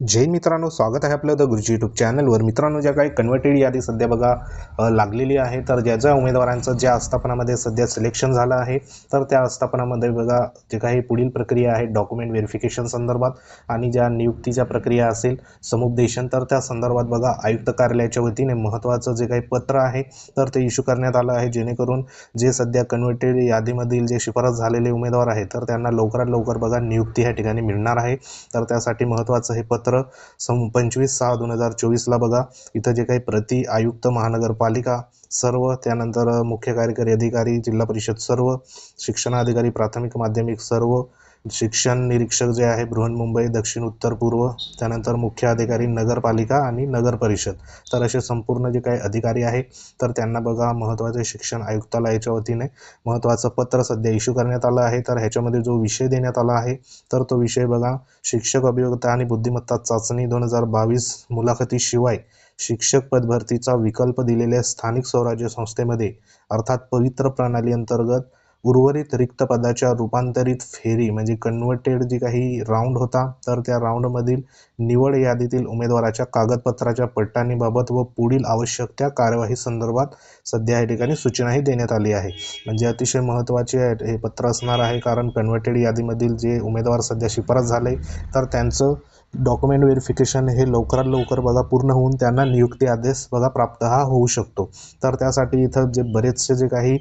जय मित्रांनो स्वागत आहे आपलं द गुरुजी यूट्यूब चॅनलवर मित्रांनो ज्या काही कन्व्हर्टेड यादी सध्या बघा लागलेली आहे तर ज्या ज्या उमेदवारांचं ज्या आस्थापनामध्ये सध्या सिलेक्शन झालं आहे तर त्या आस्थापनामध्ये बघा जे काही पुढील प्रक्रिया आहे डॉक्युमेंट व्हेरिफिकेशन संदर्भात आणि ज्या नियुक्तीच्या प्रक्रिया असेल समुपदेशन तर त्या संदर्भात बघा आयुक्त कार्यालयाच्या वतीने महत्त्वाचं जे काही पत्र आहे तर ते इश्यू करण्यात आलं आहे. जेणेकरून जे सध्या कन्वर्टेड यादीमधील जे शिफारस झालेले उमेदवार आहेत तर त्यांना लवकरात लवकर बघा नियुक्ती ह्या ठिकाणी मिळणार आहे. तर त्यासाठी महत्त्वाचं हे पत्र सम पंचवीस सहा दोन हजार चोवीसला बघा इथं जे काही प्रति आयुक्त महानगरपालिका सर्व त्यानंतर मुख्य कार्यकारी अधिकारी जिल्हा परिषद सर्व शिक्षणाधिकारी प्राथमिक माध्यमिक सर्व शिक्षण निरीक्षक जे आहे बृहन्मुंबई दक्षिण उत्तर पूर्व त्यानंतर मुख्य अधिकारी नगरपालिका आणि नगर परिषद. तर असे संपूर्ण जे काही अधिकारी आहे तर त्यांना बघा महत्त्वाचे शिक्षण आयुक्तालयाच्या वतीने महत्त्वाचं पत्र सध्या इश्यू करण्यात आलं आहे. तर ह्याच्यामध्ये जो विषय देण्यात आला आहे तर तो विषय बघा शिक्षक अभियोगता आणि बुद्धिमत्ता चाचणी दोन हजार बावीस मुलाखतीशिवाय शिक्षक पदभरतीचा विकल्प दिलेल्या स्थानिक स्वराज्य संस्थेमध्ये अर्थात पवित्र प्रणाली अंतर्गत उर्वरित रिक्त पदाच्या रूपांतरित फेरी म्हणजे कन्वर्टेड जी काही राऊंड होता तर त्या राऊंडमधील निवड यादीतील उमेदवाराच्या कागदपत्राच्या पडताळणीबाबत व पुढील आवश्यक त्या कार्यवाही संदर्भात सध्या या ठिकाणी सूचनाही देण्यात आली आहे. म्हणजे अतिशय महत्त्वाचे हे पत्र असणार आहे कारण कन्वर्टेड यादीमधील जे उमेदवार सध्या शिफारस झाले तर त्यांचं डॉक्युमेंट व्हेरिफिकेशन हे लवकरात लवकर बघा पूर्ण होऊन त्यांना नियुक्ती आदेश बघा प्राप्त हा होऊ शकतो. तर त्यासाठी इथं जे बरेचसे जे काही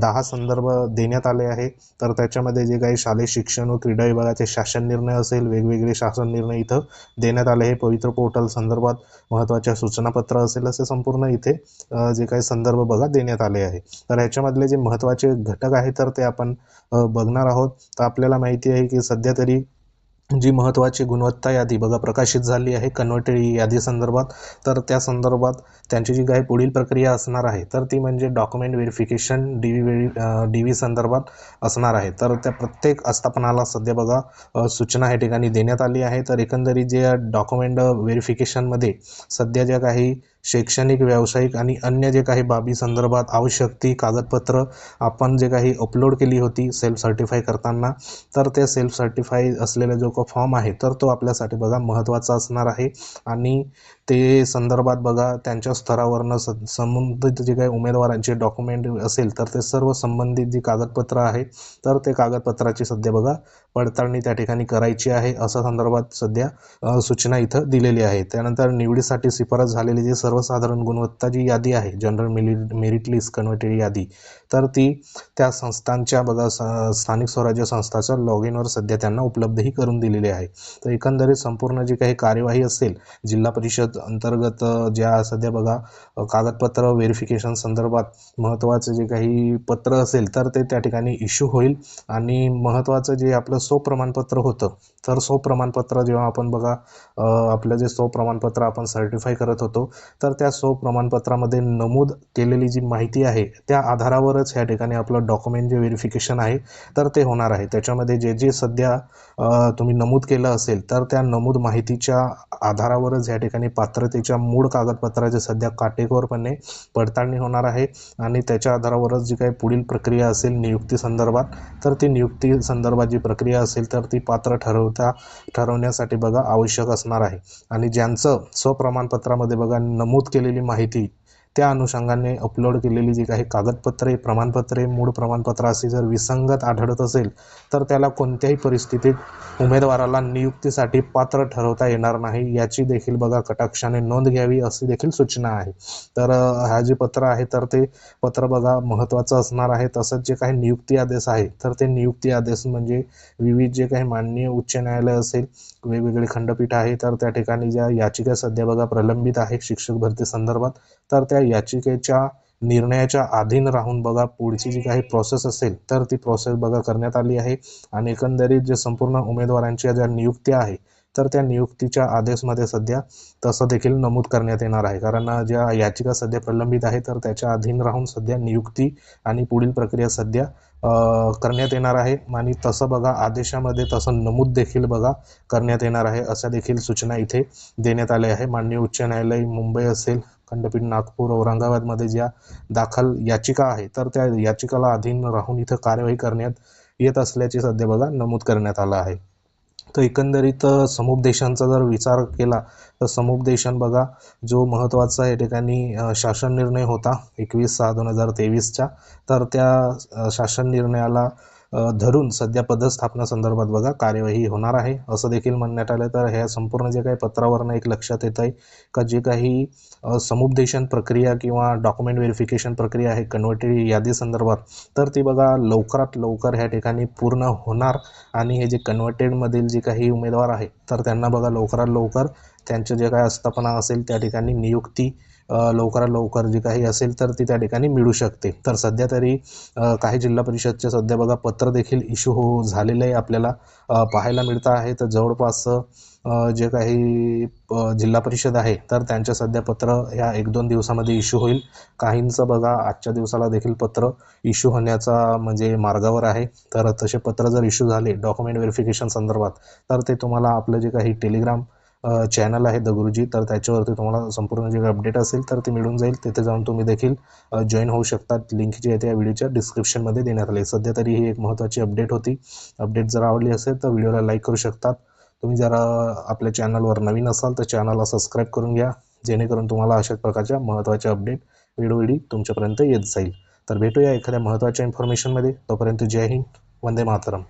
दहा संदर्भ देण्यात आले आहे. तर त्याच्यामध्ये जे काही शालेय शिक्षण व क्रीडा विभागाचे शासन निर्णय असेल वेगवेगळे शासन निर्णय इथं देण्यात आले आहे. पवित्र पोर्टल संदर्भात महत्त्वाच्या सूचनापत्र असेल असे संपूर्ण इथे जे काही संदर्भ बघा देण्यात आले आहे. तर ह्याच्यामधले जे महत्त्वाचे घटक आहे तर ते आपण बघणार आहोत. तर आपल्याला माहिती आहे की सध्या तरी जी महत्त्वाची गुणवत्ता यादी बघा प्रकाशित झाली आहे कन्व्हर्टेड यादी संदर्भात. तर त्या संदर्भात त्यांची जी काही पुढील प्रक्रिया असणार आहे तर ती म्हणजे document verification D V D V संदर्भात असणार आहे. तर त्या प्रत्येक आस्थापनाला सध्या बघा सूचना या ठिकाणी देण्यात आली आहे. तर एकंदरीत जे डॉक्युमेंट व्हेरिफिकेशनमध्ये सध्या ज्या काही शैक्षणिक व्यावसायिक आणि अन्य जे काही बाबी संदर्भात आवश्यक ती कागदपत्र आपण जे काही अपलोड केली होती सेल्फ सर्टिफाय करताना तर ते सेल्फ सर्टिफाय असलेला जो का फॉर्म आहे तर तो आपल्यासाठी बघा महत्त्वाचा असणार आहे. आणि ते संदर्भात बघा त्यांच्या स्तरावरनं स संबंधित जे काही उमेदवारांचे डॉक्युमेंट असेल तर ते सर्व संबंधित जी कागदपत्र आहे तर ते कागदपत्राची सध्या बघा पडताळणी त्या ठिकाणी करायची आहे असं संदर्भात सध्या सूचना इथं दिलेली आहे. त्यानंतर निवडीसाठी शिफारस झालेली जी सर्वसाधारण गुणवत्ता जी यादी आहे general meri merit list converted यादी तर ती त्या संस्थांच्या बघा स- स्थानिक स्वराज्य संस्थाच्या लॉग इनवर सध्या त्यांना उपलब्धही करून दिलेली आहे. तर एकंदरीत संपूर्ण जी काही कार्यवाही असेल जिल्हा परिषद अंतर्गत ज्या सध्या बघा कागदपत्र व्हेरिफिकेशन संदर्भात महत्त्वाचं जे काही पत्र असेल तर ते त्या ठिकाणी इश्यू होईल. आणि महत्त्वाचं जे आपलं सो प्रमाणपत्र होतं तर सो प्रमाणपत्र जेव्हा आपण बघा आपलं जे सो प्रमाणपत्र आपण सर्टिफाय करत होतो तर त्या सो प्रमाणपत्रामध्ये नमूद केलेली जी माहिती आहे त्या आधारावरच ह्या ठिकाणी आपलं डॉक्युमेंट जे व्हेरिफिकेशन आहे तर ते होणार आहे. त्याच्यामध्ये जे जे सध्या तुम्ही नमूद केलं असेल तर त्या नमूद माहितीच्या आधारावरच ह्या ठिकाणी पात्रतेच्या मूळ कागदपत्राची सध्या काटेकोरपणे पडताळणी होणार आहे आणि त्याच्या आधारावरच जी काही पुढील प्रक्रिया असेल नियुक्ती संदर्भात तर ती नियुक्ती संदर्भात जी प्रक्रिया असेल तर ती पात्र ठरवता ठरवण्यासाठी बघा आवश्यक असणार आहे. आणि ज्यांचं स्वप्रमाणपत्रामध्ये बघा नमूद केलेली माहिती त्या अनुषंगाने अपलोड केलेली जी काही कागदपत्रे प्रमाणपत्रे मूळ प्रमाणपत्र असे जर विसंगत आढळत असेल तर त्याला कोणत्याही परिस्थितीत उमेदवाराला नियुक्तीसाठी पात्र ठरवता येणार नाही. याची देखील बघा कटाक्षाने नोंद घ्यावी अशी देखील सूचना आहे. तर हा जे पत्र आहे तर ते पत्र बघा महत्त्वाचं असणार आहे. तसंच जे काही नियुक्ती आदेश आहे तर ते नियुक्ती आदेश म्हणजे विविध जे काही माननीय उच्च न्यायालय असेल वेगवेगळे खंडपीठ आहे तर त्या ठिकाणी ज्या याचिका सध्या बघा प्रलंबित आहे शिक्षक भरती संदर्भात तर त्या याचिकेच्या निर्णयाच्या अधीन राहून बघा पुढची जी काही प्रोसेस असेल तर ती प्रोसेस बघा करण्यात आली आहे. आणि एकंदरीत जे संपूर्ण उमेदवारांच्या ज्या नियुक्त्या आहे तर त्या नियुक्तीच्या आदेशमध्ये सध्या तसं देखील नमूद करण्यात येणार आहे. कारण ज्या याचिका सध्या प्रलंबित आहे तर त्याच्या अधीन राहून सध्या नियुक्ती आणि पुढील प्रक्रिया सध्या करण्यात येणार आहे. आणि तसं बघा आदेशामध्ये तसं नमूद देखील बघा करण्यात येणार आहे अशा देखील सूचना इथे देण्यात आल्या आहे. माननीय उच्च न्यायालय मुंबई असेल खंडपीठ नागपूर औरंगाबादमध्ये ज्या दाखल याचिका आहे तर त्या याचिकाला अधीन राहून इथं कार्यवाही करण्यात येत असल्याचे सध्या बघा नमूद करण्यात आलं आहे. तर एकंदरीत समुपदेशांचा जर विचार केला तर समुपदेशन बघा जो महत्त्वाचा या ठिकाणी शासन निर्णय होता एकवीस सहा दोन हजार तेवीसचा तर त्या शासन निर्णयाला धरून सध्या पदस्थापना संदर्भात बघा कार्यवाही होणार आहे. असं देखील म्हणण्यात आलं तर ह्या संपूर्ण जे काही पत्रावरनं एक लक्षात येत आहे का जे काही समुपदेशन प्रक्रिया किंवा डॉक्युमेंट व्हेरिफिकेशन प्रक्रिया आहे कन्व्हर्टेड यादी संदर्भात तर ती बघा लवकरात लवकर ह्या ठिकाणी पूर्ण होणार. आणि हे जे कन्व्हर्टेडमधील जे काही उमेदवार आहे तर त्यांना बघा लवकरात लवकर त्यांचे जे काही आस्थापना असेल त्या ठिकाणी नियुक्ती लवकरात लवकर जी काही असेल तर ती त्या ठिकाणी मिळू शकते. तर सध्या तरी काही जिल्हा परिषदचे सध्या बघा पत्र देखील इश्यू हो झालेलं आहे आपल्याला पाहायला मिळतं आहे. तर जवळपास जे काही जिल्हा परिषद आहे तर त्यांच्या सध्या पत्र ह्या एक दोन दिवसामध्ये इश्यू होईल. काहींचं बघा आजच्या दिवसाला देखील पत्र इश्यू होण्याचा म्हणजे मार्गावर आहे. तर तसे पत्र जर इश्यू झाले डॉक्युमेंट व्हेरिफिकेशन संदर्भात तर ते तुम्हाला आपलं जे काही टेलिग्राम चॅनल आहे द गुरुजी तर त्याच्यावरती तुम्हाला संपूर्ण जे अपडेट असेल तर ते मिळून जाईल. तिथे जाऊन तुम्ही देखील जॉईन होऊ शकतात. लिंक जी आहे त्या व्हिडिओच्या डिस्क्रिप्शनमध्ये देण्यात आली सध्या तरी ही एक महत्त्वाची अपडेट होती. अपडेट जर आवडली असेल तर व्हिडिओला लाईक करू शकतात. तुम्ही जर आपल्या चॅनलवर नवीन असाल तर चॅनलला सबस्क्राईब करून घ्या. जेणेकरून तुम्हाला अशाच प्रकारच्या महत्त्वाच्या अपडेट वेळोवेळी तुमच्यापर्यंत येत जाईल. तर भेटूया एखाद्या महत्त्वाच्या इन्फॉर्मेशनमध्ये तोपर्यंत जय हिंद. वंदे मातरम.